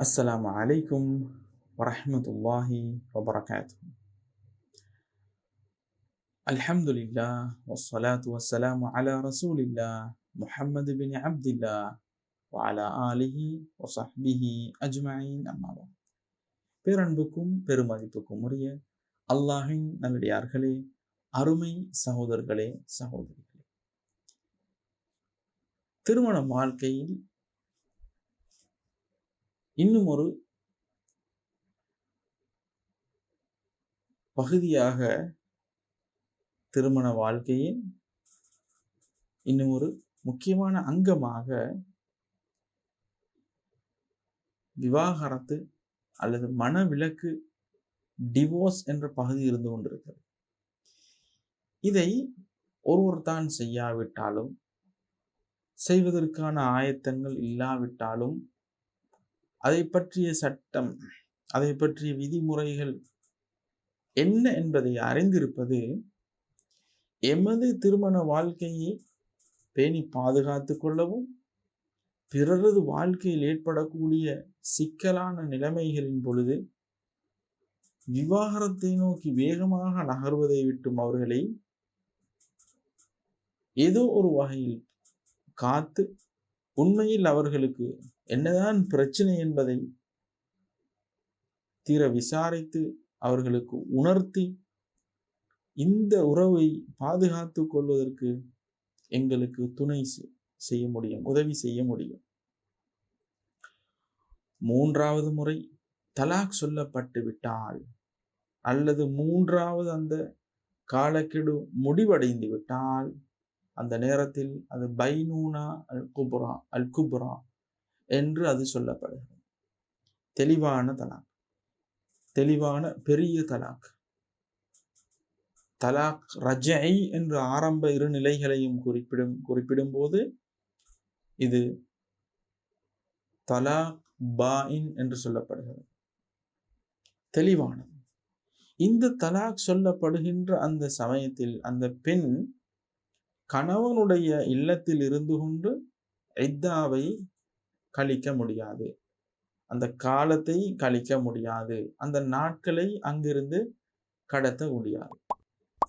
السلام عليكم ورحمة الله وبركاته الحمد لله والصلاة والسلام على رسول الله محمد بن عبد الله وعلى آله وصحبه أجمعين أما بعد பேரன்புக்கும் பெருமதிப்புக்கும் உரிய அல்லாஹின் நல்லடியார்களே அருமை சகோதரர்களே சகோதரிகளே திருமண வாழ்க்கையில் இன்னும் ஒரு பகுதியாக திருமண வாழ்க்கையின் இன்னும் ஒரு முக்கியமான அங்கமாக விவாகரத்து அல்லது மனவிலக்கு டிவோர்ஸ் என்ற பகுதி இருந்து கொண்டிருக்கிறது. இதை ஒருவர் தான் செய்யாவிட்டாலும் செய்வதற்கான ஆயத்தங்கள் இல்லாவிட்டாலும் அதை பற்றிய சட்டம் அதை பற்றிய விதிமுறைகள் என்ன என்பதை அறிந்திருப்பது எமது திருமண வாழ்க்கையை பேணி பாதுகாத்து கொள்ளவும் பிறரது வாழ்க்கையில் ஏற்படக்கூடிய சிக்கலான நிலைமைகளின் பொழுது விவாகரத்தை நோக்கி வேகமாக நகர்வதை விட்டும் அவர்களை ஏதோ ஒரு வகையில் காத்து உண்மையில் அவர்களுக்கு என்னதான் பிரச்சனை என்பதை தீர விசாரித்து அவர்களுக்கு உணர்த்தி இந்த உறவை பாதுகாத்து கொள்வதற்கு எங்களுக்கு துணை செய்ய முடியும் உதவி செய்ய முடியும். மூன்றாவது முறை தலாக் சொல்லப்பட்டு விட்டால் அல்லது மூன்றாவது அந்த காலக்கெடு முடிவடைந்து விட்டால் அந்த நேரத்தில் அது பைனூனா அல் குப்ரா அல் குப்ரா என்று அது சொல்லப்படுகிறது. தெளிவான தலாக். தெளிவான பெரிய தலாக். தலாக் ரஜை என்று ஆரம்ப இரு நிலைகளையும் குறிப்பிடும் குறிப்பிடும் போது இது தலாக் பாயின் என்று சொல்லப்படுகிறது. தெளிவானது. இந்த தலாக் சொல்லப்படுகின்ற அந்த சமயத்தில் அந்த பெண் கணவனுடைய இல்லத்தில் இருந்து கொண்டு ஐத்தாவை கழிக்க முடியாது. அந்த காலத்தை கழிக்க முடியாது. அந்த நாட்களை அங்கிருந்து கடத்த முடியாது.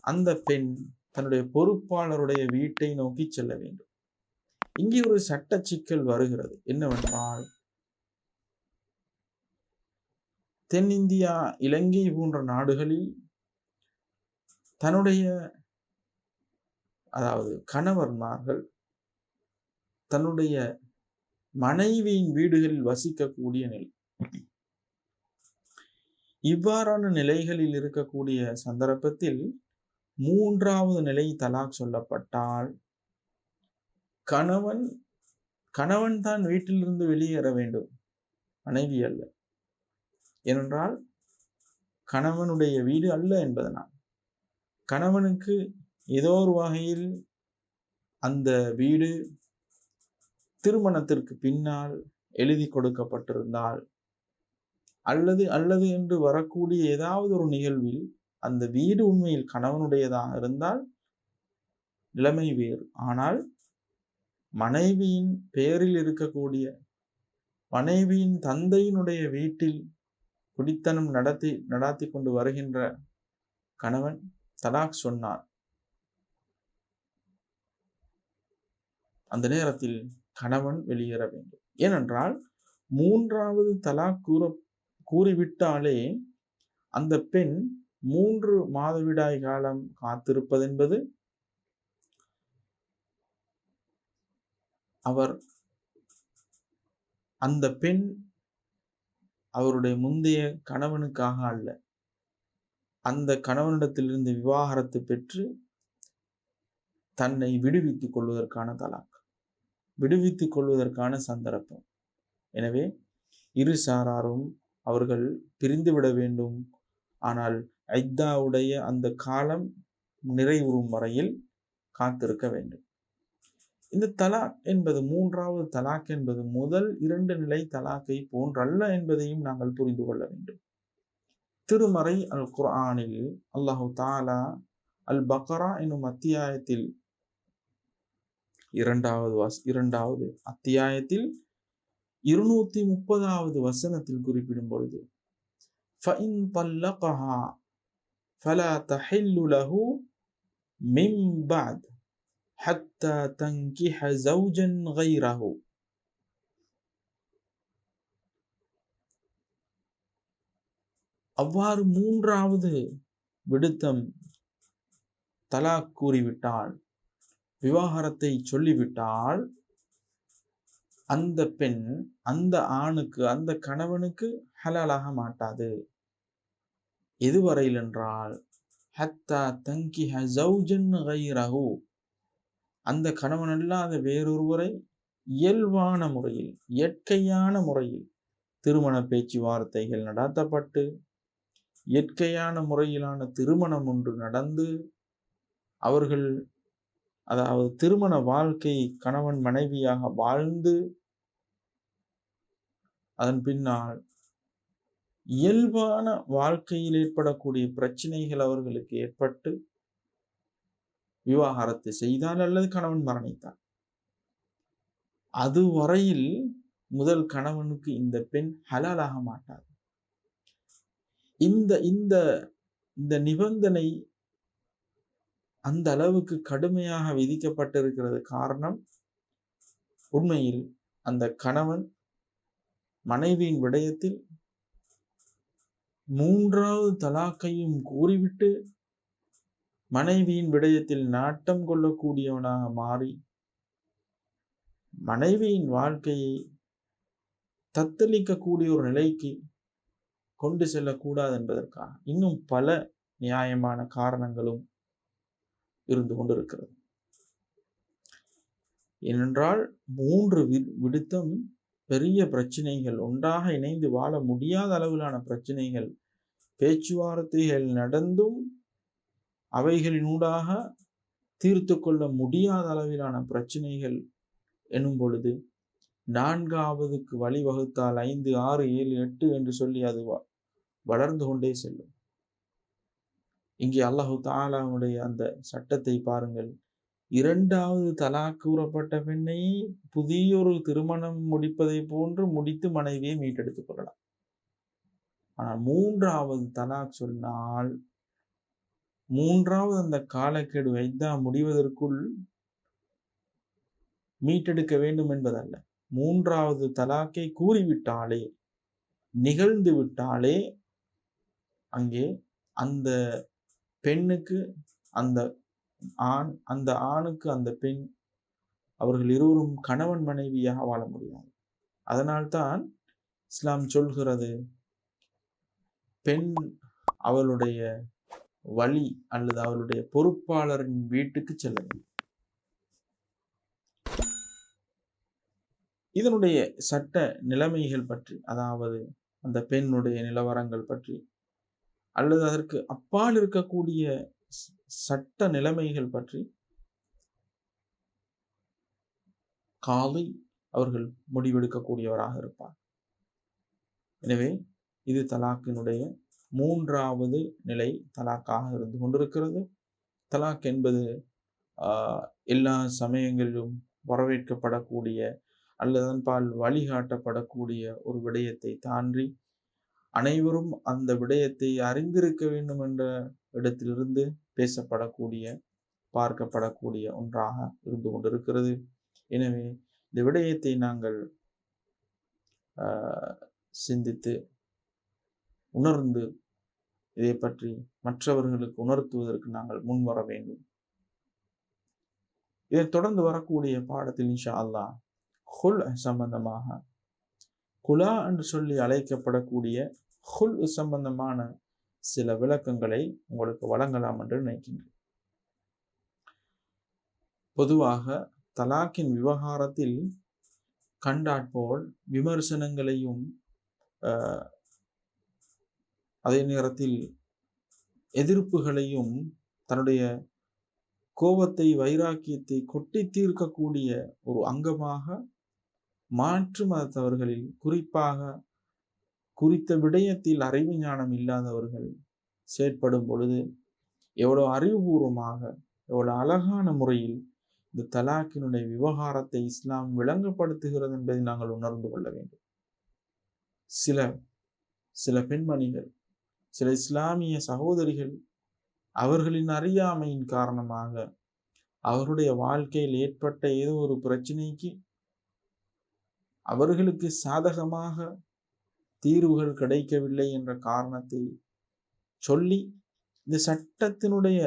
அந்த பெண் தன்னுடைய பொறுப்பாளருடைய வீட்டை நோக்கி செல்ல வேண்டும். இங்கே ஒரு சட்ட சிக்கல் வருகிறது. என்னவென்றால் தென்னிந்தியா இலங்கை போன்ற நாடுகளில் தன்னுடைய அதாவது கணவர்மார்கள் தன்னுடைய மனைவியின் வீடுகளில் வசிக்கக்கூடிய நிலை. இவ்வாறான நிலைகளில் இருக்கக்கூடிய சந்தர்ப்பத்தில் மூன்றாவது நிலை தலாக் சொல்லப்பட்டால் கணவன் கணவன் தான் வீட்டிலிருந்து வெளியேற வேண்டும். மனைவி அல்ல. ஏனென்றால் கணவனுடைய வீடு அல்ல என்பதனால். கணவனுக்கு ஏதோ ஒரு வகையில் அந்த வீடு திருமணத்திற்கு பின்னால் எழுதி கொடுக்கப்பட்டிருந்தால் அல்லது அல்லது என்று வரக்கூடிய ஏதாவது ஒரு நிகழ்வில் அந்த வீடு உண்மையில் கணவனுடையதாக இருந்தால் நிலைமை வேறு. ஆனால் மனைவியின் பெயரில் இருக்கக்கூடிய மனைவியின் தந்தையினுடைய வீட்டில் குடித்தனம் நடத்தி நடாத்தி கொண்டு வருகின்ற கணவன் தலாக் சொன்னார். அந்த நேரத்தில் கணவன் வெளியேற வேண்டும். ஏனென்றால் மூன்றாவது தலாக் கூற கூறிவிட்டாலே அந்த பெண் மூன்று மாதவிடாய் காலம் காத்திருப்பதென்பது அவர் அந்த பெண் அவருடைய முந்தைய கணவனுக்காக அல்ல. அந்த கணவனிடத்திலிருந்து விவாகரத்து பெற்று தன்னை விடுவித்துக் கொள்வதற்கான தலாக். விடுவித்துக் கொள்வதற்கான சந்தர்ப்பம். எனவே இரு சாராரும் அவர்கள் பிரிந்துவிட வேண்டும். ஆனால் ஐத்தாவுடைய அந்த காலம் நிறைவுறும் வரையில் காத்திருக்க வேண்டும். இந்த தலாக் என்பது மூன்றாவது தலாக் என்பது முதல் இரண்டு நிலை தலாக்கை போன்றல்ல என்பதையும் நாங்கள் புரிந்து கொள்ள வேண்டும். திருமறை அல் குர்ஆனில் அல்லாஹு தாலா அல் பக்ரா என்னும் அத்தியாயத்தில் இரண்டாவது வாஸ் இரண்டாவது அத்தியாயத்தில் இருநூத்தி முப்பதாவது வசனத்தில் குறிப்பிடும் பொழுது فَإِن طَلَّقَهَا فَلَا تَحِلُّ لَهُ مِن بَعْدُ حَتَّى تَنكِحَ زَوْجًا غَيْرَهُ அவ்வாறு மூன்றாவது விடுத்தம் தலாக் கூறிவிட்டால் விவாகரத்தை சொல்லிவிட்டால் அந்த பெண் அந்த ஆணுக்கு அந்த கணவனுக்கு ஹலாலாக மாட்டாது. எதுவரையில் என்றால் ஹத்தா தங்கி ஹசௌஜன் அந்த கணவன் அல்லாத வேறொருவரை இயல்பான முறையில் இயற்கையான முறையில் திருமண பேச்சுவார்த்தைகள் நடத்தப்பட்டு இயற்கையான முறையிலான திருமணம் ஒன்று நடந்து அவர்கள் அதாவது திருமண வாழ்க்கை கணவன் மனைவியாக வாழ்ந்து அதன் பின்னால் இயல்பான வாழ்க்கையில் ஏற்படக்கூடிய பிரச்சனைகள் அவர்களுக்கு ஏற்பட்டு விவாகரத்தை செய்தால் அல்லது கணவன் மரணித்தார். அதுவரையில் முதல் கணவனுக்கு இந்த பெண் ஹலாலாக மாட்டார். இந்த இந்த இந்த நிபந்தனை அந்த அளவுக்கு கடுமையாக விதிக்கப்பட்டிருக்கிறது காரணம் உண்மையில் அந்த கணவன் மனைவியின் விடயத்தில் மூன்றாவது தலாக்கையும் கூறிவிட்டு மனைவியின் விடயத்தில் நாட்டம் கொள்ளக்கூடியவனாக மாறி மனைவியின் வாழ்க்கையை தத்தளிக்கக்கூடிய ஒரு நிலைக்கு கொண்டு செல்லக்கூடாது என்பதற்காக இன்னும் பல நியாயமான காரணங்களும் இருந்து கொண்டிருக்கிறது. ஏனென்றால் மூன்று விடுத்தம் பெரிய பிரச்சனைகள் ஒன்றாக இணைந்து வாழ முடியாத அளவிலான பிரச்சனைகள் பேச்சுவார்த்தைகள் நடந்தும் அவைகளினூடாக தீர்த்து கொள்ள முடியாத அளவிலான பிரச்சனைகள் எனும் பொழுது நான்காவதுக்கு வழிவகுத்தால் ஐந்து ஆறு ஏழு எட்டு என்று சொல்லி அது வளர்ந்து கொண்டே செல்லும். இங்கே அல்லாஹு தாலாவுடைய அந்த சட்டத்தை பாருங்கள். இரண்டாவது தலா கூறப்பட்ட பெண்ணை புதியொரு திருமணம் முடிப்பதை போன்று முடித்து மனைவியை மீட்டெடுத்துக் கொள்ளலாம். ஆனால் மூன்றாவது தலாக் சொன்னால் மூன்றாவது அந்த காலக்கெடு வைத்தா முடிவதற்குள் மீட்டெடுக்க வேண்டும் என்பதல்ல. மூன்றாவது தலாக்கை கூறிவிட்டாலே நிகழ்ந்து விட்டாலே அங்கே அந்த பெண்ணுக்கு அந்த ஆண் அந்த ஆணுக்கு அந்த பெண் அவர்கள் இருவரும் கணவன் மனைவியாக வாழ முடியாது அதனால்தான் இஸ்லாம் சொல்கிறது பெண் அவளுடைய வழி அல்லது அவளுடைய பொறுப்பாளரின் வீட்டுக்கு செல்ல வேண்டும். இதனுடைய சட்ட நிலைமைகள் பற்றி அதாவது அந்த பெண்ணுடைய நிலவரங்கள் பற்றி அல்லது அதற்கு அப்பால் இருக்கக்கூடிய சட்ட நிலைமைகள் பற்றி காலை அவர்கள் முடிவெடுக்கக்கூடியவராக இருப்பார். எனவே இது தலாக்கினுடைய மூன்றாவது நிலை தலாக்காக இருந்து கொண்டிருக்கிறது. தலாக் என்பது எல்லா சமயங்களிலும் வரவேற்கப்படக்கூடிய அல்லது பால் வழிகாட்டப்படக்கூடிய ஒரு விடயத்தை தாண்டி அனைவரும் அந்த விடயத்தை அறிந்திருக்க வேண்டும் என்ற இடத்திலிருந்து பேசப்படக்கூடிய பார்க்கப்படக்கூடிய ஒன்றாக இருந்து கொண்டிருக்கிறது. எனவே இந்த விடயத்தை நாங்கள் சிந்தித்து உணர்ந்து இதை பற்றி மற்றவர்களுக்கு உணர்த்துவதற்கு நாங்கள் முன்வர வேண்டும். இதை தொடர்ந்து வரக்கூடிய பாடத்தில் இன்ஷா அல்லா ஹுல் சம்பந்தமாக குலா என்று சொல்லி அழைக்கப்படக்கூடிய ஹுல் சம்பந்தமான சில விளக்கங்களை உங்களுக்கு வழங்கலாம் என்று நினைக்கின்றேன். பொதுவாக தலாக்கின் விவகாரத்தில் கண்டாற்போல் விமர்சனங்களையும் அதே நேரத்தில் எதிர்ப்புகளையும் தன்னுடைய கோபத்தை வைராக்கியத்தை கொட்டி தீர்க்கக்கூடிய ஒரு அங்கமாக மாற்று மதத்தவர்களில் குறிப்பாக குறித்த விடயத்தில் அறிவு ஞானம் இல்லாதவர்கள் செயற்படும் பொழுது எவ்வளோ அறிவுபூர்வமாக எவ்வளோ அழகான முறையில் இந்த தலாக்கினுடைய விவகாரத்தை இஸ்லாம் விளங்கப்படுத்துகிறது என்பதை நாங்கள் உணர்ந்து கொள்ள வேண்டும். சில சில பெண்மணிகள் சில இஸ்லாமிய சகோதரிகள் அவர்களின் அறியாமையின் காரணமாக அவருடைய வாழ்க்கையில் ஏற்பட்ட ஏதோ ஒரு பிரச்சனைக்கு அவர்களுக்கு சாதகமாக தீர்வுகள் கிடைக்கவில்லை என்ற காரணத்தை சொல்லி இந்த சட்டத்தினுடைய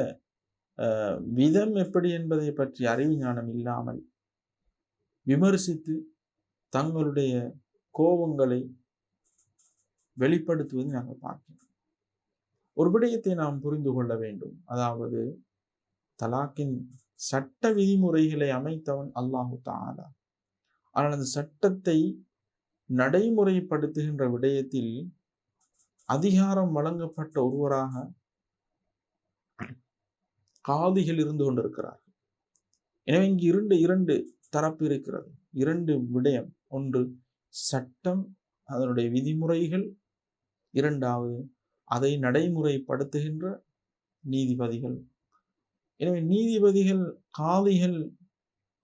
விதம் எப்படி என்பதை பற்றி அறிவு ஞானம் இல்லாமல் விமர்சித்து தங்களுடைய கோபங்களை வெளிப்படுத்துவதை நாங்கள் பார்க்கிறோம். ஒரு விடயத்தை நாம் புரிந்து கொள்ள வேண்டும். அதாவது தலாக்கின் சட்ட விதிமுறைகளை அமைத்தவன் அல்லாஹு தாலா ஆனால் அந்த சட்டத்தை நடைமுறைப்படுத்துகின்ற விடயத்தில் அதிகாரம் வழங்கப்பட்ட ஒருவராக காதிகள் இருந்து கொண்டிருக்கிறார். எனவே இங்கு இரண்டு இரண்டு தரப்பு இருக்கிறது. இரண்டு விடயம். ஒன்று சட்டம் அதனுடைய விதிமுறைகள். இரண்டாவது அதை நடைமுறைப்படுத்துகின்ற நீதிபதிகள். எனவே நீதிபதிகள் காதிகள்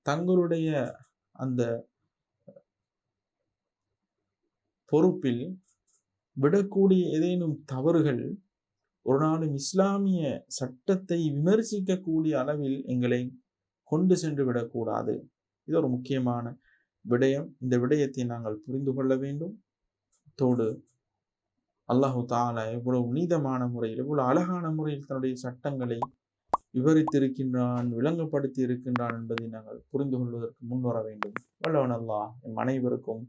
தங்களுடைய அந்த பொறுப்பில் விடக்கூடிய ஏதேனும் தவறுகள் ஒரு நாளும் இஸ்லாமிய சட்டத்தை விமர்சிக்கக்கூடிய அளவில் எங்களை கொண்டு சென்று விடக்கூடாது. இது ஒரு முக்கியமான விடயம். இந்த விடயத்தை நாங்கள் புரிந்து கொள்ள வேண்டும். தோடு அல்லாஹு தாலா எவ்வளவு நீதமான முறையில் எவ்வளவு அழகான முறையில் தன்னுடைய சட்டங்களை விவரித்திருக்கின்றான் விளங்கப்படுத்தி இருக்கின்றான் என்பதை நாங்கள் புரிந்து கொள்வதற்கு முன்வர வேண்டும். வல்லவன் அல்லாஹ் என் அனைவருக்கும்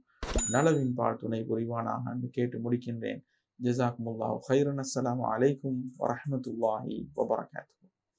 நலவின் பாட்டுனை புரிவானாக என்று கேட்டு முடிக்கின்றேன். ஜசாக் முல்லா ஹைரன் அஸ்லாம் அலைக்கும் வரமத்துல்லாஹி வபரகாத்து